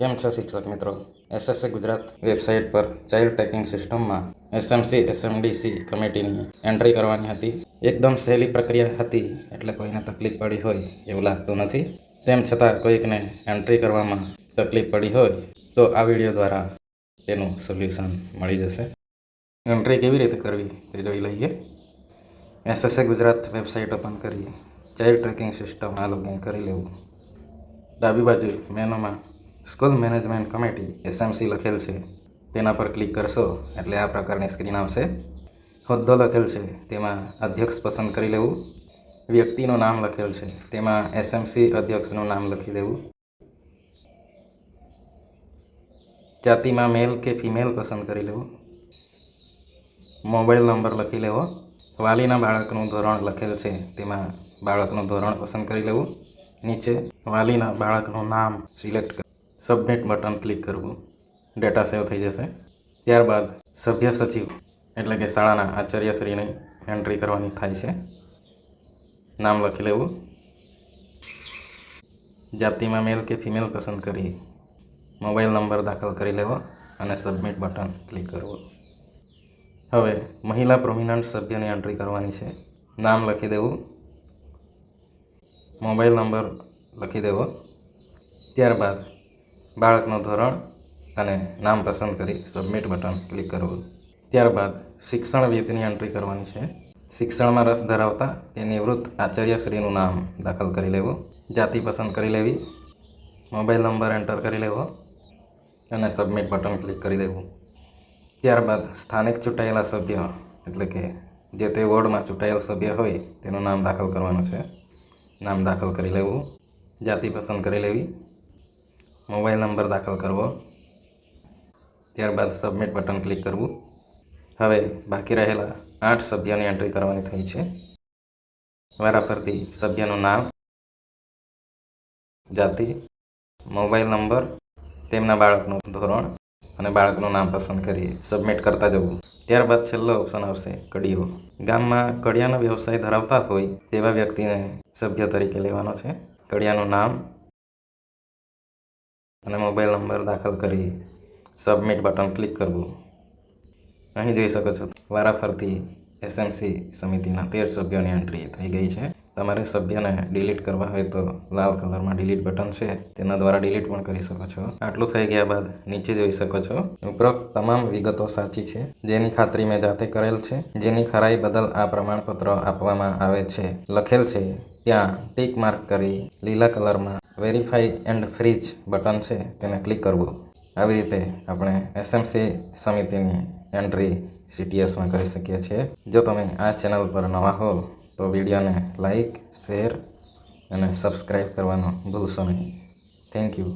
કેમ છો શિક્ષક મિત્રો? એસએસસી ગુજરાત વેબસાઇટ પર ચાઇલ્ડ ટ્રેકિંગ સિસ્ટમમાં એસએમસી એસએમડીસી કમિટીની એન્ટ્રી કરવાની હતી. એકદમ સહેલી પ્રક્રિયા હતી, એટલે કોઈને તકલીફ પડી હોય એવું લાગતું નથી. તેમ છતાં કોઈકને એન્ટ્રી કરવામાં તકલીફ પડી હોય, તો આ વીડિયો દ્વારા તેનું સોલ્યુશન મળી જશે. એન્ટ્રી કેવી રીતે કરવી તે જોઈ લઈએ. એસએસસી ગુજરાત વેબસાઇટ ઓપન કરી, ચાઇલ્ડ ટ્રેકિંગ સિસ્ટમ આ લોગિન કરી લેવું. ડાબી બાજુ મેનુમાં સ્કૂલ મેનેજમેન્ટ કમિટી એસએમસી લખેલ છે. તેના પર ક્લિક કરશો એટલે આ પ્રકારની સ્ક્રીન આવશે. હોદ્દો લખેલ છે. તેમાં અધ્યક્ષ પસંદ કરી લેવું. વ્યક્તિનું નામ લખેલ છે. તેમાં એસએમસી અધ્યક્ષનું નામ લખી દેવું. જાતિમાં મેલ કે ફિમેલ પસંદ કરી લેવું. મોબાઈલ નંબર લખી લેવો. વાલીના બાળકનું ધોરણ લખેલ છે. તેમાં બાળકનું ધોરણ પસંદ કરી લેવું. નીચે વાલીના બાળકનું નામ સિલેક્ટ સબમિટ બટન ક્લિક કરવું. ડેટા સેવ થઈ જશે. ત્યારબાદ સભ્ય સચિવ, એટલે કે શાળાના આચાર્યશ્રીને એન્ટ્રી કરવાની થાય છે. નામ લખી લેવું. જાતિમાં મેલ કે ફિમેલ પસંદ કરી. મોબાઈલ નંબર દાખલ કરી લેવો અને સબમિટ બટન ક્લિક કરવું. હવે મહિલા પ્રોમિનન્ટ સભ્યની એન્ટ્રી કરવાની છે. નામ લખી દેવું. મોબાઈલ નંબર લખી દેવો. ત્યારબાદ બાળકનું ધોરણ અને નામ પસંદ કરી સબમિટ બટન ક્લિક કરવું. ત્યારબાદ શિક્ષણ વિધની એન્ટ્રી કરવાની છે. શિક્ષણમાં રસ ધરાવતા કે નિવૃત્ત આચાર્યશ્રીનું નામ દાખલ કરી લેવું. જાતિ પસંદ કરી લેવી. મોબાઈલ નંબર એન્ટર કરી લેવો અને સબમિટ બટન ક્લિક કરી દેવું. ત્યારબાદ સ્થાનિક ચૂંટાયેલા સભ્ય, એટલે કે જે તે વોર્ડમાં ચૂંટાયેલ સભ્ય હોય, તેનું નામ દાખલ કરવાનું છે. નામ દાખલ કરી લેવું. જાતિ પસંદ કરી લેવી. મોબાઈલ નંબર દાખલ કરવો. ત્યારબાદ સબમિટ બટન ક્લિક કરવું. હવે બાકી રહેલા આઠ સભ્યોની એન્ટ્રી કરવાની થઈ છે. વારાફરતી સભ્યનું નામ, જાતિ, મોબાઈલ નંબર, તેમના બાળકનું ધોરણ અને બાળકનું નામ પસંદ કરી સબમિટ કરતા જવું. ત્યારબાદ છેલ્લો ઓપ્શન આવશે કડીઓ ગામમાં કડિયાનો વ્યવસાય ધરાવતા હોય તેવા વ્યક્તિને સભ્ય તરીકે લેવાનો છે. કડિયાનું નામ અને મોબાઈલ નંબર દાખલ કરી સબમિટ બટન ક્લિક કરવું. અહીં જોઈ શકો છો વારાફરતી એસએમસી સમિતિના તેર સભ્યોની એન્ટ્રી થઈ ગઈ છે. તમારે સભ્યને ડિલીટ કરવા હોય તો લાલ કલરમાં ડિલીટ બટન છે. તેના દ્વારા ડિલીટ પણ કરી શકો છો. આટલું થઈ ગયા બાદ નીચે જોઈ શકો છો. ઉપરોક્ત તમામ વિગતો સાચી છે. જેની ખાતરી મેં જાતે કરેલ છે. જેની ખરાઈ બદલ આ પ્રમાણપત્ર આપવામાં આવે છે. લખેલ છે. ત્યાં ટીક માર્ક કરી લીલા કલરમાં વેરીફાઈ એન્ડ ફ્રીજ બટન છે. તેને ક્લિક કરવું. આવી રીતે આપણે એસએમસી સમિતિની એન્ટ્રી સીટીએસમાં કરી શકીએ છીએ. જો તમે આ ચેનલ પર નવા હો, તો વિડીયોને લાઈક શેર અને સબસ્ક્રાઈબ કરવાનું ભૂલશો નહીં. Thank you